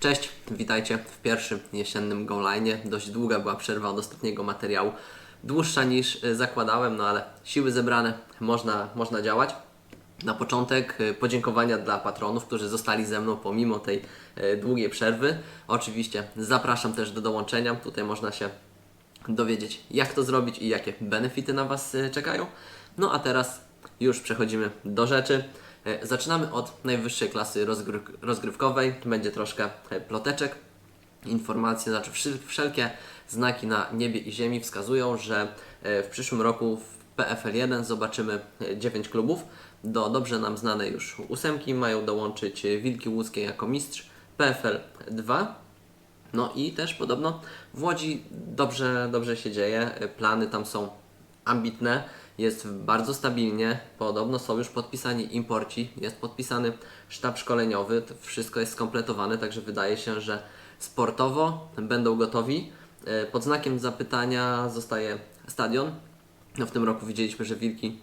Cześć, witajcie w pierwszym jesiennym Goline. Dość długa była przerwa od ostatniego materiału. Dłuższa niż y, zakładałem, no ale siły zebrane, można, można działać. Na początek y, podziękowania dla patronów, którzy zostali ze mną pomimo tej y, długiej przerwy. Oczywiście zapraszam też do dołączenia. Tutaj można się dowiedzieć, jak to zrobić i jakie benefity na Was czekają. No a teraz już przechodzimy do rzeczy. E, Zaczynamy od najwyższej klasy rozgry- rozgrywkowej. Będzie troszkę e, ploteczek. Informacje, znaczy wszelkie znaki na niebie i ziemi wskazują, że e, w przyszłym roku w PFL 1 zobaczymy 9 klubów. Do dobrze nam znanej już ósemki mają dołączyć Wilki Łódzkie jako mistrz, PFL 2 no i też podobno w Łodzi dobrze, dobrze się dzieje. Plany tam są ambitne, jest bardzo stabilnie. Podobno są już podpisani imporci, jest podpisany sztab szkoleniowy, wszystko jest skompletowane, także wydaje się, że sportowo będą gotowi. E, Pod znakiem zapytania zostaje stadion. No w tym roku widzieliśmy, że Wilki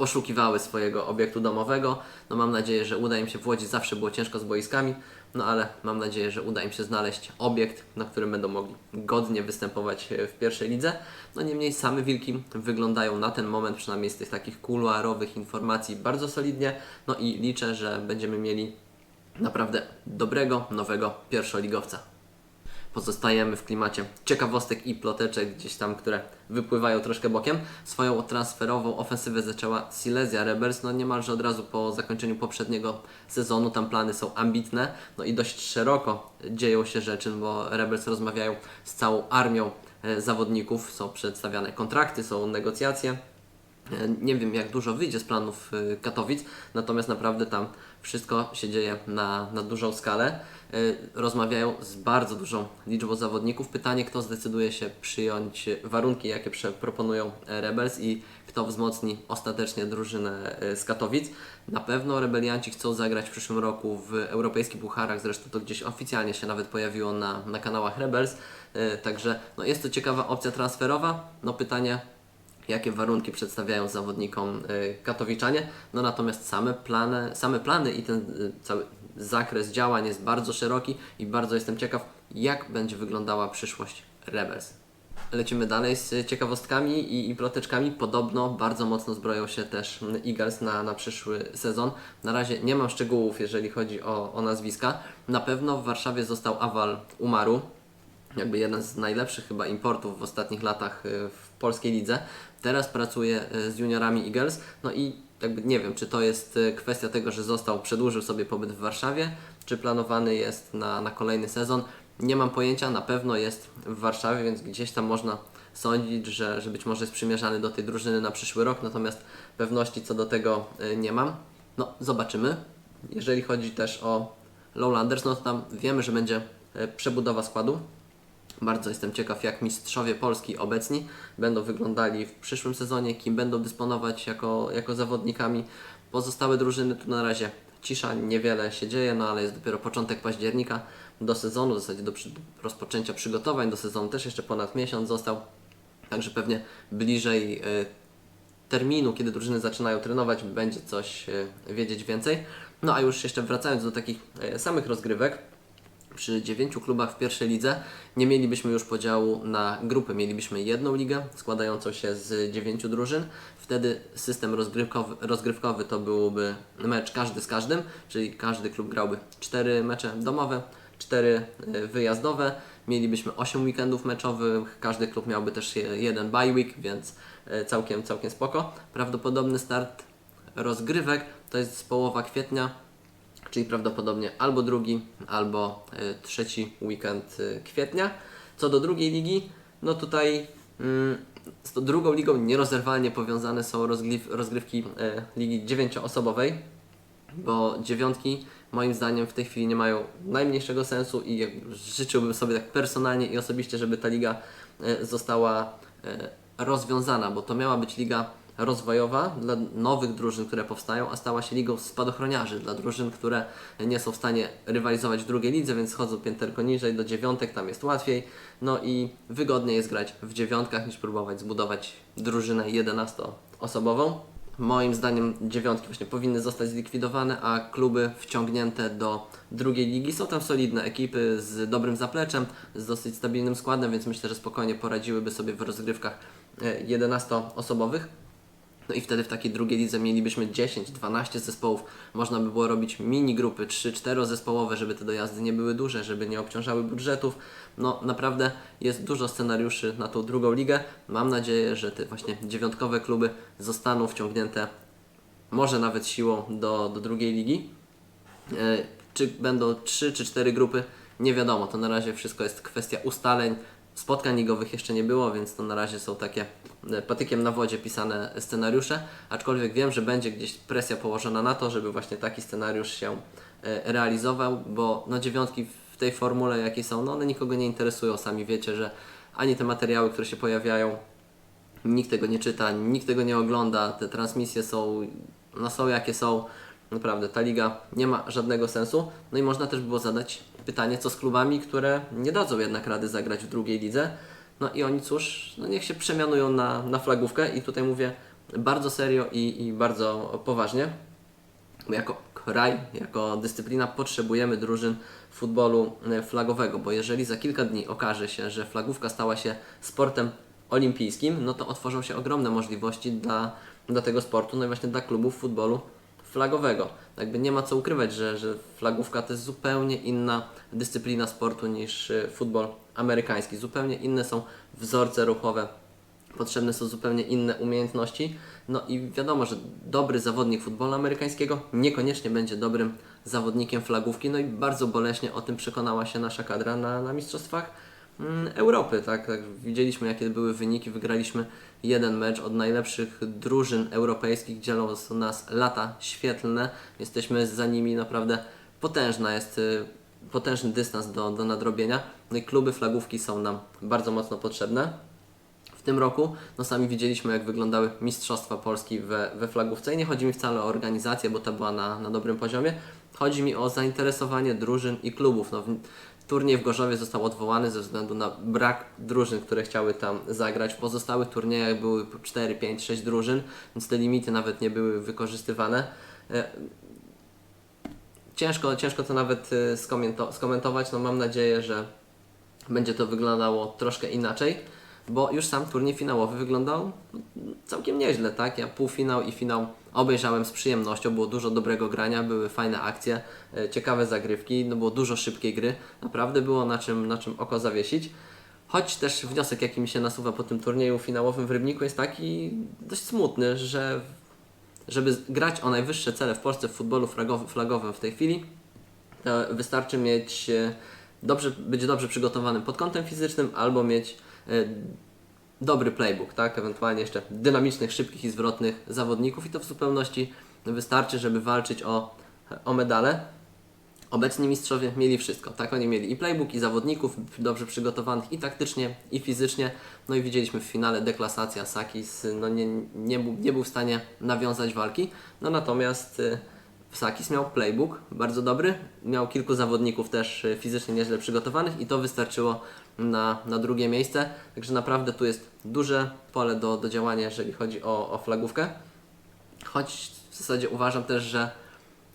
poszukiwały swojego obiektu domowego. No mam nadzieję, że uda im się w Łodzi. Zawsze było ciężko z boiskami, no ale mam nadzieję, że uda im się znaleźć obiekt, na którym będą mogli godnie występować e, w pierwszej lidze. No niemniej same Wilki wyglądają na ten moment, przynajmniej z tych takich kuluarowych informacji, bardzo solidnie. No i liczę, że będziemy mieli naprawdę dobrego, nowego pierwszoligowca pozostajemy w klimacie ciekawostek i ploteczek gdzieś tam, które wypływają troszkę bokiem. Swoją transferową ofensywę zaczęła Silesia Rebels, no niemalże od razu po zakończeniu poprzedniego sezonu. Tam plany są ambitne, no i dość szeroko dzieją się rzeczy, bo Rebels rozmawiają z całą armią e, zawodników, są przedstawiane kontrakty, są negocjacje. E, Nie wiem, jak dużo wyjdzie z planów y, Katowic, natomiast naprawdę tam wszystko się dzieje na, na dużą skalę. Y, Rozmawiają z bardzo dużą liczbą zawodników. Pytanie, kto zdecyduje się przyjąć warunki, jakie proponują Rebels i kto wzmocni ostatecznie drużynę e, z Katowic. Na pewno rebelianci chcą zagrać w przyszłym roku w europejskich pucharach, zresztą to gdzieś oficjalnie się nawet pojawiło na, na kanałach Rebels. E, Także no, jest to ciekawa opcja transferowa. No pytanie, jakie warunki przedstawiają zawodnikom y, katowiczanie. No natomiast same plany, same plany i ten y, cały zakres działań jest bardzo szeroki i bardzo jestem ciekaw, jak będzie wyglądała przyszłość Rebels. Lecimy dalej z ciekawostkami i, i ploteczkami. Podobno bardzo mocno zbroją się też mm, Eagles na, na przyszły sezon. Na razie nie mam szczegółów, jeżeli chodzi o, o nazwiska. Na pewno w Warszawie został Awal Umaru, jakby jeden z najlepszych chyba importów w ostatnich latach y, w polskiej lidze. Teraz pracuje z juniorami Eagles, no i jakby nie wiem, czy to jest y, kwestia tego, że został, przedłużył sobie pobyt w Warszawie, czy planowany jest na, na kolejny sezon. Nie mam pojęcia, na pewno jest w Warszawie, więc gdzieś tam można sądzić, że, że być może jest przymierzany do tej drużyny na przyszły rok, natomiast pewności co do tego y, nie mam. No, zobaczymy. Jeżeli chodzi też o Lowlanders, no to tam wiemy, że będzie y, przebudowa składu. Bardzo jestem ciekaw, jak mistrzowie Polski obecni będą wyglądali w przyszłym sezonie, kim będą dysponować jako, jako zawodnikami. Pozostałe drużyny tu na razie cisza, niewiele się dzieje, no ale jest dopiero początek października do sezonu, w zasadzie do przy, rozpoczęcia przygotowań do sezonu też jeszcze ponad miesiąc został. Także pewnie bliżej y, terminu, kiedy drużyny zaczynają trenować, będzie coś y, wiedzieć więcej. No a już jeszcze wracając do takich y, samych rozgrywek, przy dziewięciu klubach w pierwszej lidze nie mielibyśmy już podziału na grupy. Mielibyśmy jedną ligę składającą się z dziewięciu drużyn. Wtedy system rozgrywkowy, rozgrywkowy to byłby mecz każdy z każdym, czyli każdy klub grałby cztery mecze domowe, cztery y, wyjazdowe. Mielibyśmy 8 weekendów meczowych, każdy klub miałby też je- jeden bye week, więc y, całkiem, całkiem spoko. Prawdopodobny start rozgrywek to jest połowa kwietnia, czyli prawdopodobnie albo drugi, albo y, trzeci weekend y, kwietnia. Co do drugiej ligi, no tutaj mm, z drugą ligą nierozerwalnie powiązane są rozgryw, rozgrywki y, ligi dziewięcioosobowej, bo dziewiątki moim zdaniem w tej chwili nie mają najmniejszego sensu i życzyłbym sobie tak personalnie i osobiście, żeby ta liga została rozwiązana, bo to miała być liga rozwojowa dla nowych drużyn, które powstają, a stała się ligą spadochroniarzy dla drużyn, które nie są w stanie rywalizować w drugiej lidze, więc chodzą pięterko niżej do dziewiątek, tam jest łatwiej. No i wygodniej jest grać w dziewiątkach niż próbować zbudować drużynę 11-osobową. moim zdaniem dziewiątki właśnie powinny zostać zlikwidowane, a kluby wciągnięte do drugiej ligi. Są tam solidne ekipy z dobrym zapleczem, z dosyć stabilnym składem, więc myślę, że spokojnie poradziłyby sobie w rozgrywkach e, 11-osobowych. No i wtedy w takiej drugiej lidze mielibyśmy 10-12 zespołów. Można by było robić mini grupy 3-4 zespołowe, żeby te dojazdy nie były duże, żeby nie obciążały budżetów. No naprawdę jest dużo scenariuszy na tą drugą ligę. Mam nadzieję, że te właśnie dziewiątkowe kluby zostaną wciągnięte może nawet siłą do, do drugiej ligi. E, Czy będą 3 czy 4 grupy? Nie wiadomo. To na razie wszystko jest kwestia ustaleń. Spotkań ligowych jeszcze nie było, więc to na razie są takie e, patykiem na wodzie pisane scenariusze. Aczkolwiek wiem, że będzie gdzieś presja położona na to, żeby właśnie taki scenariusz się e, realizował, bo no dziewiątki w tej formule jakiej są, no one nikogo nie interesują. Sami wiecie, że ani te materiały, które się pojawiają, Nikt tego nie czyta, nikt tego nie ogląda, te transmisje są, no są jakie są. Naprawdę, ta liga nie ma żadnego sensu. No i można też było zadać pytanie, co z klubami, które nie dadzą jednak rady zagrać w drugiej lidze. No i oni cóż, no niech się przemianują na, na flagówkę i tutaj mówię bardzo serio i, i bardzo poważnie. Bo jako kraj, jako dyscyplina potrzebujemy drużyn futbolu e, flagowego, bo jeżeli za kilka dni okaże się, że flagówka stała się sportem olimpijskim, no to otworzą się ogromne możliwości dla, dla tego sportu, no i właśnie dla klubów futbolu flagowego. Jakby nie ma co ukrywać, że, że flagówka to jest zupełnie inna dyscyplina sportu niż e, futbol amerykański. Zupełnie inne są wzorce ruchowe, potrzebne są zupełnie inne umiejętności. No i wiadomo, że dobry zawodnik futbolu amerykańskiego niekoniecznie będzie dobrym zawodnikiem flagówki. No i bardzo boleśnie o tym przekonała się nasza kadra na, na Mistrzostwach Europy. Tak? tak? Widzieliśmy, jakie były wyniki. Wygraliśmy jeden mecz od najlepszych drużyn europejskich. Dzielą nas lata świetlne. Jesteśmy za nimi naprawdę potężna jest. y, Potężny dystans do, do nadrobienia. No i kluby flagówki są nam bardzo mocno potrzebne w tym roku. No sami widzieliśmy, jak wyglądały Mistrzostwa Polski we, we flagówce i nie chodzi mi wcale o organizację, bo ta była na, na dobrym poziomie. Chodzi mi o zainteresowanie drużyn i klubów. No, turniej w Gorzowie został odwołany ze względu na brak drużyn, które chciały tam zagrać. W pozostałych turniejach były po 4, 5, 6 drużyn, więc te limity nawet nie były wykorzystywane. E, Ciężko, ciężko to nawet skomento- skomentować. No mam nadzieję, że będzie to wyglądało troszkę inaczej, bo już sam turniej finałowy wyglądał całkiem nieźle, tak? Ja półfinał i finał obejrzałem z przyjemnością, było dużo dobrego grania, były fajne akcje, e, ciekawe zagrywki, no było dużo szybkiej gry, naprawdę było na czym, na czym oko zawiesić. Choć też wniosek, jaki mi się nasuwa po tym turnieju finałowym w Rybniku jest taki dość smutny, że żeby grać o najwyższe cele w Polsce w futbolu flagowym, w tej chwili, wystarczy mieć e, dobrze, być dobrze przygotowanym pod kątem fizycznym albo mieć e, dobry playbook, tak? Ewentualnie jeszcze dynamicznych, szybkich i zwrotnych zawodników i to w zupełności wystarczy, żeby walczyć o, o medale. Obecni mistrzowie mieli wszystko, tak? Oni mieli i playbook, i zawodników dobrze przygotowanych, i taktycznie, i fizycznie. No i widzieliśmy w finale deklasacja Sakis, no nie, nie, był, nie był w stanie nawiązać walki. No natomiast y, Sakis miał playbook bardzo dobry, miał kilku zawodników też y, fizycznie nieźle przygotowanych i to wystarczyło na, na drugie miejsce. Także naprawdę tu jest duże pole do, do działania, jeżeli chodzi o, o flagówkę. Choć w zasadzie uważam też, że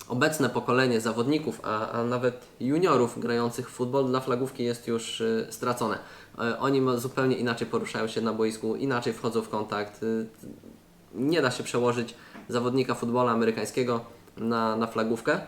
obecne pokolenie zawodników, a, a nawet juniorów grających w futbol dla flagówki jest już y, stracone. Y, oni zupełnie inaczej poruszają się na boisku, inaczej wchodzą w kontakt. Y, nie da się przełożyć zawodnika futbolu amerykańskiego na, na flagówkę.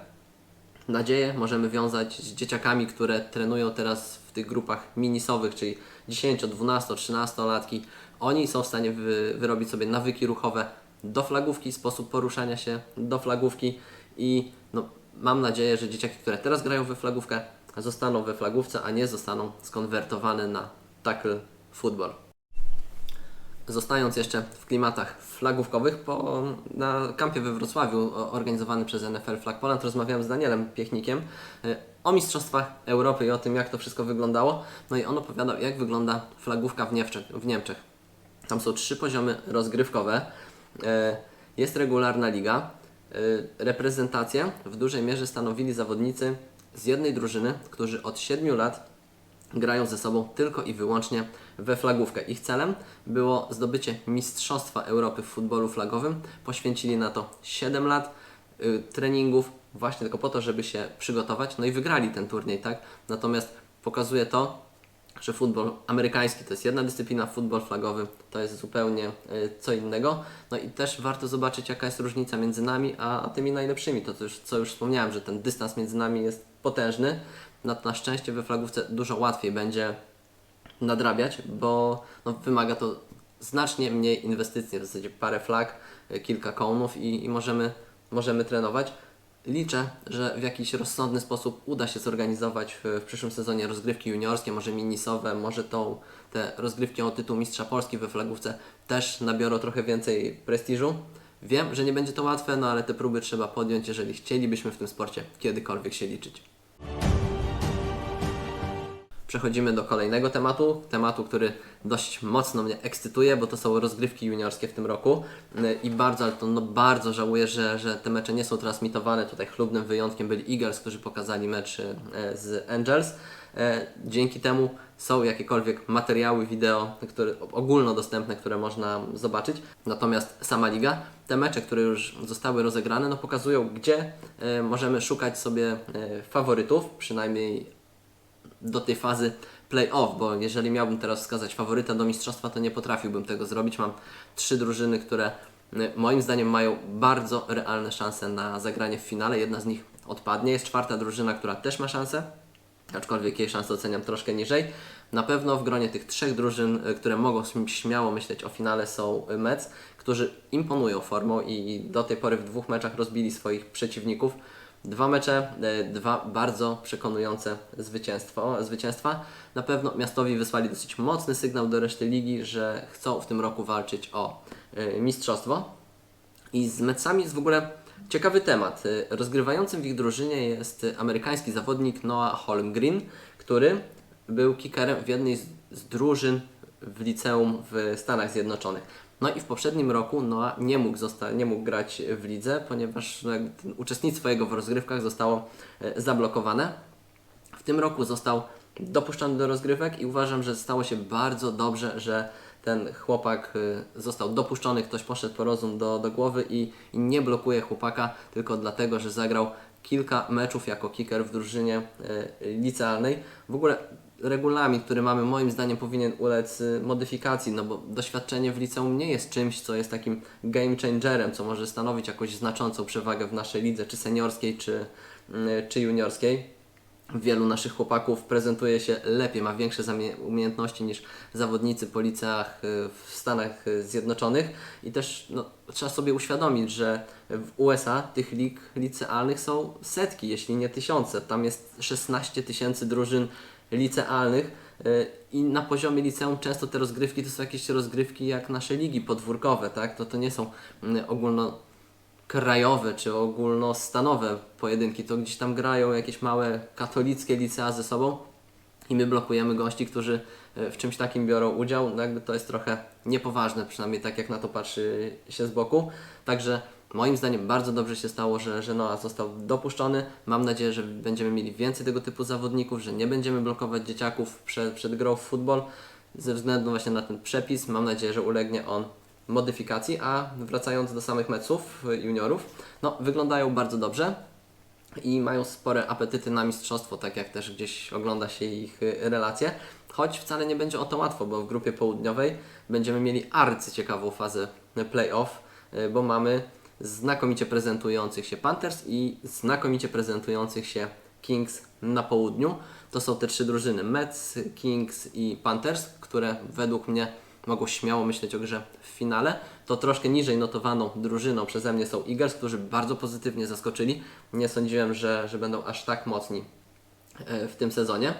Nadzieję możemy wiązać z dzieciakami, które trenują teraz w tych grupach minisowych, czyli 10, 12, 13 latki. Oni są w stanie wy, wyrobić sobie nawyki ruchowe do flagówki, sposób poruszania się do flagówki i no, mam nadzieję, że dzieciaki, które teraz grają we flagówkę, zostaną we flagówce, a nie zostaną skonwertowane na tackle football. Zostając jeszcze w klimatach flagówkowych, na kampie we Wrocławiu organizowany przez NFL Flag Poland rozmawiałem z Danielem Piechnikiem y, o Mistrzostwach Europy i o tym, jak to wszystko wyglądało. No i on opowiadał, jak wygląda flagówka w Niemczech. W Niemczech. Tam są trzy poziomy rozgrywkowe. E, Jest regularna liga. E, Reprezentację w dużej mierze stanowili zawodnicy z jednej drużyny, którzy od 7 lat grają ze sobą tylko i wyłącznie we flagówkę. Ich celem było zdobycie Mistrzostwa Europy w futbolu flagowym. Poświęcili na to 7 lat y, treningów, właśnie tylko po to, żeby się przygotować. No i wygrali ten turniej, tak? Natomiast pokazuje to, że futbol amerykański to jest jedna dyscyplina, futbol flagowy to jest zupełnie y, co innego. No i też warto zobaczyć, jaka jest różnica między nami a, a tymi najlepszymi. To, to już, co już wspomniałem, że ten dystans między nami jest potężny. Na, na szczęście we flagówce dużo łatwiej będzie nadrabiać, bo no, wymaga to znacznie mniej inwestycji, w zasadzie parę flag, y, kilka kołnów i, i możemy, możemy trenować. Liczę, że w jakiś rozsądny sposób uda się zorganizować w, w przyszłym sezonie rozgrywki juniorskie, może minisowe, może tą, te rozgrywki o tytuł Mistrza Polski we flagówce też nabiorą trochę więcej prestiżu. Wiem, że nie będzie to łatwe, no ale te próby trzeba podjąć, jeżeli chcielibyśmy w tym sporcie kiedykolwiek się liczyć. Przechodzimy do kolejnego tematu, tematu, który dość mocno mnie ekscytuje, bo to są rozgrywki juniorskie w tym roku Yy, i bardzo, ale to no bardzo żałuję, że, że te mecze nie są transmitowane. Tutaj chlubnym wyjątkiem byli Eagles, którzy pokazali mecz yy, z Angels. Yy, Dzięki temu są jakiekolwiek materiały wideo, które, ogólnodostępne, które można zobaczyć. Natomiast sama liga, te mecze, które już zostały rozegrane, no pokazują, gdzie możemy szukać sobie faworytów, przynajmniej do tej fazy play-off, bo jeżeli miałbym teraz wskazać faworyta do mistrzostwa, to nie potrafiłbym tego zrobić. Mam trzy drużyny, które y, moim zdaniem mają bardzo realne szanse na zagranie w finale. Jedna z nich odpadnie. Jest czwarta drużyna, która też ma szansę, aczkolwiek jej szanse oceniam troszkę niżej. Na pewno w gronie tych trzech drużyn, y, które mogą śm- śmiało myśleć o finale są y, Mets, którzy imponują formą i do tej pory w dwóch meczach rozbili swoich przeciwników. Dwa mecze, e, dwa bardzo przekonujące zwycięstwo, zwycięstwa. Na pewno miastowi wysłali dosyć mocny sygnał do reszty ligi, że chcą w tym roku walczyć o e, mistrzostwo. I z Metsami jest w ogóle ciekawy temat. E, Rozgrywającym w ich drużynie jest amerykański zawodnik Noah Holmgren, który był kickerem w jednej z, z drużyn w liceum w Stanach Zjednoczonych. No i w poprzednim roku Noah nie mógł, zosta- nie mógł grać w lidze, ponieważ no, uczestnictwo jego w rozgrywkach zostało e, zablokowane. W tym roku został dopuszczony do rozgrywek i uważam, że stało się bardzo dobrze, że ten chłopak y, został dopuszczony, ktoś poszedł po rozum do, do głowy i, i nie blokuje chłopaka tylko dlatego, że zagrał kilka meczów jako kicker w drużynie y, licealnej. W ogóle regulamin, który mamy, moim zdaniem powinien ulec y, modyfikacji, no bo doświadczenie w liceum nie jest czymś, co jest takim game changerem, co może stanowić jakąś znaczącą przewagę w naszej lidze, czy seniorskiej, czy, y, czy juniorskiej wielu naszych chłopaków prezentuje się lepiej, ma większe umiejętności niż zawodnicy po liceach y, w Stanach Zjednoczonych i też no, trzeba sobie uświadomić, że w USA tych lig licealnych są setki, jeśli nie tysiące. Tam jest 16 tysięcy drużyn licealnych y, i na poziomie liceum często te rozgrywki to są jakieś rozgrywki jak nasze ligi podwórkowe, tak? To, to nie są y, ogólno krajowe czy ogólnostanowe pojedynki, to gdzieś tam grają jakieś małe katolickie licea ze sobą i my blokujemy gości, którzy e, w czymś takim biorą udział. No jakby to jest trochę niepoważne, przynajmniej tak jak na to patrzy się z boku. Także moim zdaniem bardzo dobrze się stało, że, że Noah został dopuszczony. Mam nadzieję, że będziemy mieli więcej tego typu zawodników, że nie będziemy blokować dzieciaków przed, przed grą w futbol ze względu właśnie na ten przepis. Mam nadzieję, że ulegnie on modyfikacji, a wracając do samych meców y, juniorów, no wyglądają bardzo dobrze i mają spore apetyty na mistrzostwo, tak jak też gdzieś ogląda się ich y, relacje. Choć wcale nie będzie o to łatwo, bo w grupie południowej będziemy mieli arcyciekawą fazę playoff, y, bo mamy znakomicie prezentujących się Panthers i znakomicie prezentujących się Kings na południu. To są te trzy drużyny, Mets, Kings i Panthers, które według mnie mogą śmiało myśleć o grze w finale. To troszkę niżej notowaną drużyną przeze mnie są Eagles, którzy bardzo pozytywnie zaskoczyli. Nie sądziłem, że, że będą aż tak mocni e, w tym sezonie.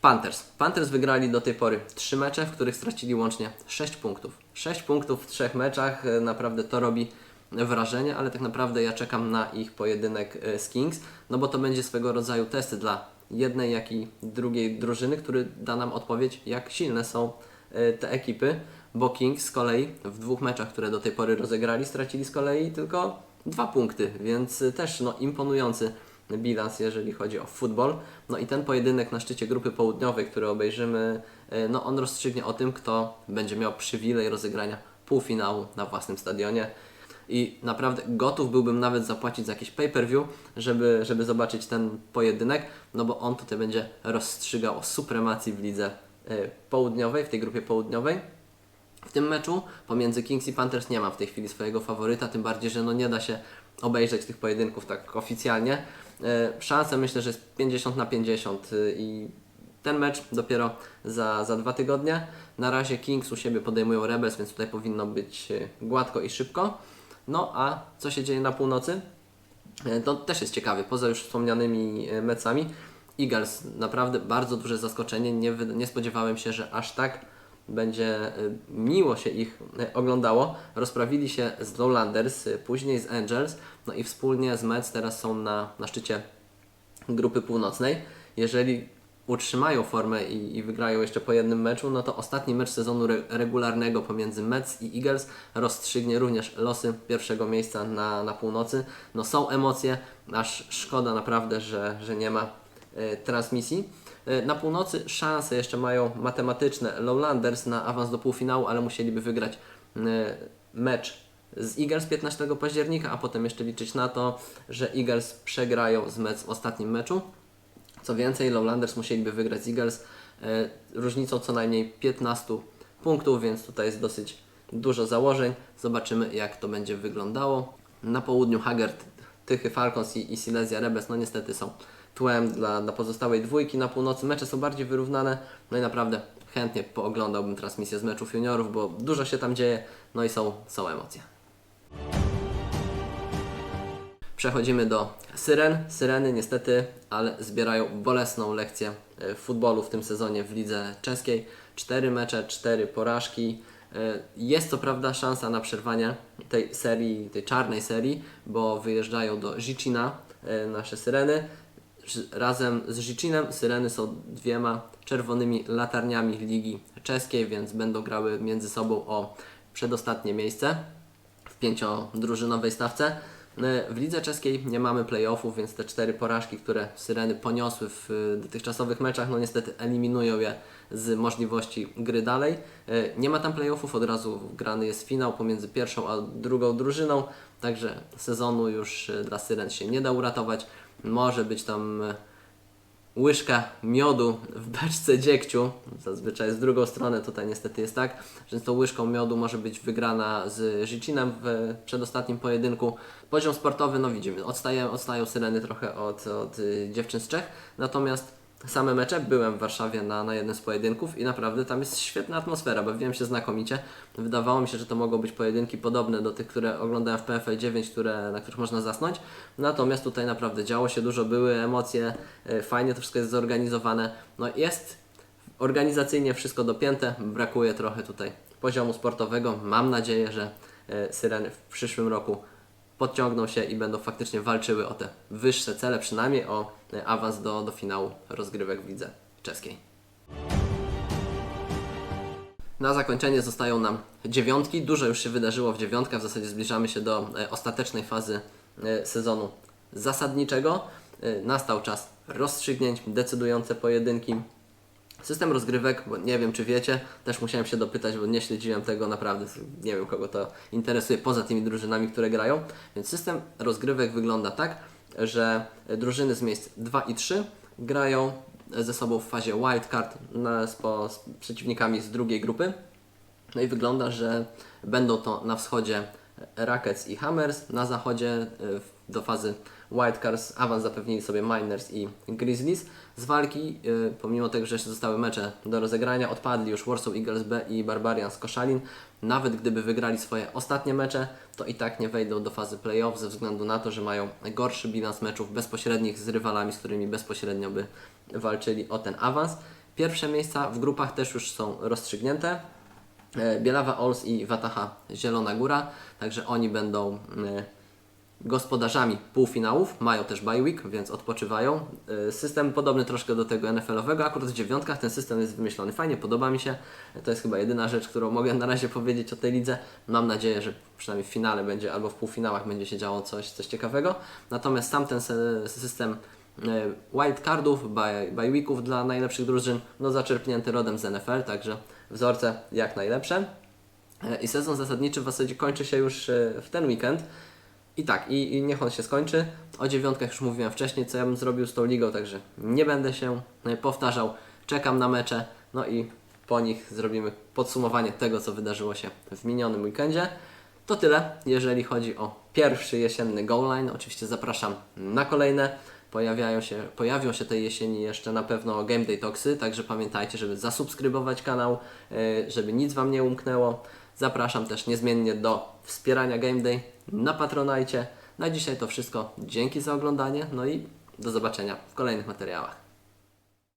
Panthers. Panthers wygrali do tej pory 3 mecze, w których stracili łącznie 6 punktów. 6 punktów w trzech meczach, e, naprawdę to robi wrażenie, ale tak naprawdę ja czekam na ich pojedynek e, z Kings, no bo to będzie swego rodzaju testy dla jednej, jak i drugiej drużyny, który da nam odpowiedź, jak silne są e, te ekipy, bo Kings z kolei w dwóch meczach, które do tej pory rozegrali, stracili z kolei tylko dwa punkty, więc e, też no, imponujący bilans, jeżeli chodzi o futbol. No i ten pojedynek na szczycie grupy południowej, który obejrzymy, no on rozstrzygnie o tym, kto będzie miał przywilej rozegrania półfinału na własnym stadionie. I naprawdę gotów byłbym nawet zapłacić za jakiś pay-per-view, żeby, żeby zobaczyć ten pojedynek, no bo on tutaj będzie rozstrzygał o supremacji w lidze e, południowej, w tej grupie południowej. W tym meczu pomiędzy Kings i Panthers nie ma w tej chwili swojego faworyta, tym bardziej, że no nie da się obejrzeć tych pojedynków tak oficjalnie. E, Szanse myślę, że jest 50 na 50 y, i ten mecz dopiero za, za dwa tygodnie. Na razie Kings u siebie podejmują Rebels, więc tutaj powinno być y, gładko i szybko. No a co się dzieje na północy? E, To też jest ciekawe, poza już wspomnianymi e, mecami. Eagles naprawdę bardzo duże zaskoczenie. Nie, nie spodziewałem się, że aż tak będzie e, miło się ich oglądało. Rozprawili się z Lowlanders, później z Angels, no i wspólnie z Mets teraz są na, na szczycie grupy północnej. Jeżeli utrzymają formę i, i wygrają jeszcze po jednym meczu, no to ostatni mecz sezonu re, regularnego pomiędzy Mets i Eagles rozstrzygnie również losy pierwszego miejsca na, na północy. No są emocje, aż szkoda naprawdę, że, że nie ma e, transmisji. E, Na północy szanse jeszcze mają matematyczne Lowlanders na awans do półfinału, ale musieliby wygrać e, mecz z Eagles 15 października, a potem jeszcze liczyć na to, że Eagles przegrają z Mets w ostatnim meczu. Co więcej, Lowlanders musieliby wygrać z Eagles e, różnicą co najmniej 15 punktów, więc tutaj jest dosyć dużo założeń. Zobaczymy, jak to będzie wyglądało. Na południu Haggard, Tychy Falcons i, i Silesia Rebels, no niestety są tłem dla, dla pozostałej dwójki. Na północy mecze są bardziej wyrównane, no i naprawdę chętnie pooglądałbym transmisję z meczów juniorów, bo dużo się tam dzieje, no i są, są emocje. Przechodzimy do Syren. Syreny niestety, ale zbierają bolesną lekcję e, futbolu w tym sezonie w lidze czeskiej. Cztery mecze, cztery porażki. E, Jest co prawda szansa na przerwanie tej serii, tej czarnej serii, bo wyjeżdżają do Żicina e, nasze Syreny. Razem z Żicinem Syreny są dwiema czerwonymi latarniami ligi czeskiej, więc będą grały między sobą o przedostatnie miejsce w pięciodrużynowej stawce. E, W lidze czeskiej nie mamy playoffów, więc te cztery porażki, które Syreny poniosły w e, dotychczasowych meczach, no niestety eliminują je z możliwości gry dalej. E, Nie ma tam playoffów, od razu grany jest finał pomiędzy pierwszą a drugą drużyną, także sezonu już dla Syren się nie da uratować. Może być tam łyżka miodu w beczce dziegciu, zazwyczaj w drugą stronę, tutaj niestety jest tak, że z tą łyżką miodu może być wygrana z Żicinem w przedostatnim pojedynku. Poziom sportowy, no widzimy, odstaje, odstają Syreny trochę od, od y, dziewczyn z Czech, natomiast same mecze, byłem w Warszawie na, na jednym z pojedynków i naprawdę tam jest świetna atmosfera, bawiłem się znakomicie. Wydawało mi się, że to mogą być pojedynki podobne do tych, które oglądałem w PFL 9, które, na których można zasnąć. Natomiast tutaj naprawdę działo się dużo, były emocje, e, fajnie to wszystko jest zorganizowane. No jest organizacyjnie wszystko dopięte, brakuje trochę tutaj poziomu sportowego. Mam nadzieję, że e, Syreny w przyszłym roku podciągną się i będą faktycznie walczyły o te wyższe cele, przynajmniej o e, awans do, do finału rozgrywek w lidze czeskiej. Na zakończenie zostają nam dziewiątki. Dużo już się wydarzyło w dziewiątkach. W zasadzie zbliżamy się do e, ostatecznej fazy e, sezonu zasadniczego. Nastał czas rozstrzygnięć, decydujące pojedynki. System rozgrywek, bo nie wiem czy wiecie, też musiałem się dopytać, bo nie śledziłem tego naprawdę, nie wiem kogo to interesuje poza tymi drużynami, które grają. Więc system rozgrywek wygląda tak, że drużyny z miejsc 2 i 3 grają ze sobą w fazie wildcard z, z przeciwnikami z drugiej grupy. No i wygląda, że będą to na wschodzie Rockets i Hammers, na zachodzie y, do fazy Wildcards awans zapewnili sobie Miners i Grizzlies. Z walki, y, pomimo tego, że jeszcze zostały mecze do rozegrania, odpadli już Warsaw Eagles B i Barbarians Koszalin. Nawet gdyby wygrali swoje ostatnie mecze, to i tak nie wejdą do fazy playoff ze względu na to, że mają gorszy bilans meczów bezpośrednich z rywalami, z którymi bezpośrednio by walczyli o ten awans. Pierwsze miejsca w grupach też już są rozstrzygnięte. E, Bielawa Ols i Wataha Zielona Góra, także oni będą e, gospodarzami półfinałów, mają też bye week, więc odpoczywają. Y, System podobny troszkę do tego NFL-owego, akurat w dziewiątkach ten system jest wymyślony fajnie, podoba mi się. To jest chyba jedyna rzecz, którą mogę na razie powiedzieć o tej lidze. Mam nadzieję, że przynajmniej w finale będzie, albo w półfinałach będzie się działo coś, coś ciekawego. Natomiast sam ten system e, wildcardów, bye, weeków dla najlepszych drużyn, no zaczerpnięty rodem z NFL, także wzorce jak najlepsze. E, I sezon zasadniczy w zasadzie kończy się już w ten weekend. I tak, i, i niech on się skończy. O dziewiątkach już mówiłem wcześniej, co ja bym zrobił z tą ligą, także nie będę się e, powtarzał. Czekam na mecze, no i po nich zrobimy podsumowanie tego, co wydarzyło się w minionym weekendzie. To tyle, jeżeli chodzi o pierwszy jesienny goal line. Oczywiście zapraszam na kolejne. Pojawiają się, pojawią się tej jesieni jeszcze na pewno Game Day Toxy, także pamiętajcie, żeby zasubskrybować kanał, e, żeby nic Wam nie umknęło. Zapraszam też niezmiennie do wspierania Game Day na Patronajcie. Na dzisiaj to wszystko. Dzięki za oglądanie, no i do zobaczenia w kolejnych materiałach.